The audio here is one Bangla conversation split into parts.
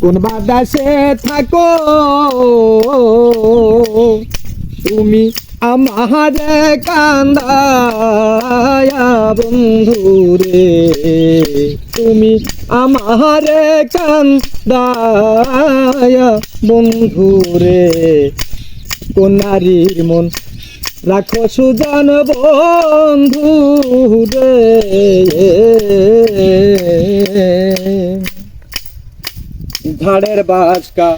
কোন বাদাসে থাকো। তুমি আমার কান্দায়া বন্ধুরে। তুমি আমার কান্দায়া বন্ধুরে। কোন নারীর মন রাখো সুজন বন্ধু রে। ধাড়ের বাসকা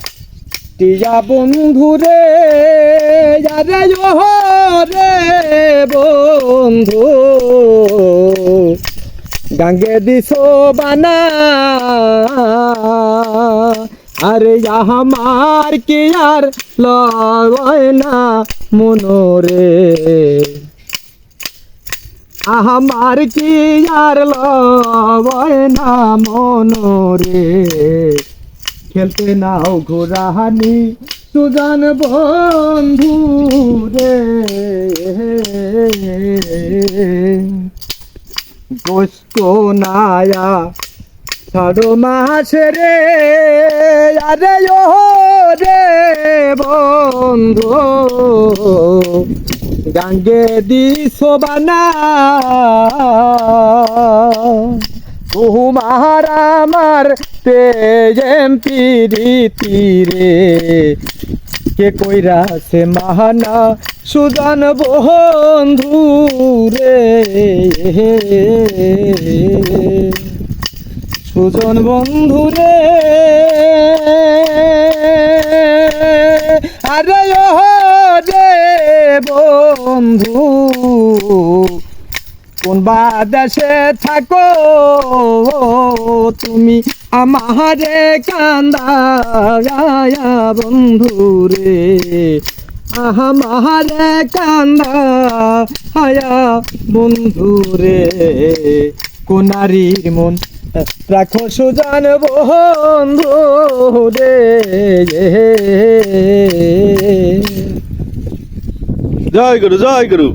টিয়া বন্ধু রে ও রে বন্ধু। গাঙ্গে দিছো বানা। আরে আমার কি আর লয় না মনোরে আমার কি আর লয় না মনোরে খেলতে নাও ঘোরাহানি সুজন বন্ধু রে। গোস্ত নায়া ছাড়ো মাস রে, আরে রে বন্ধু। গাঙ্গে দি শোবানা তোমার আমার প্রেম পিরিতি রে। কে কইরা সে মাহানা সুদান বন্ধু রে। সুজন বন্ধু রে আরে রে বন্ধু কোন বাদেশে থাকো, তুমি আমারে কান্দা বন্ধু রে আমারে কান্দা, হায়া বন্ধু রে মন রাখো সুজান বন্ধু রে। জয় গুরু জয় গুরু।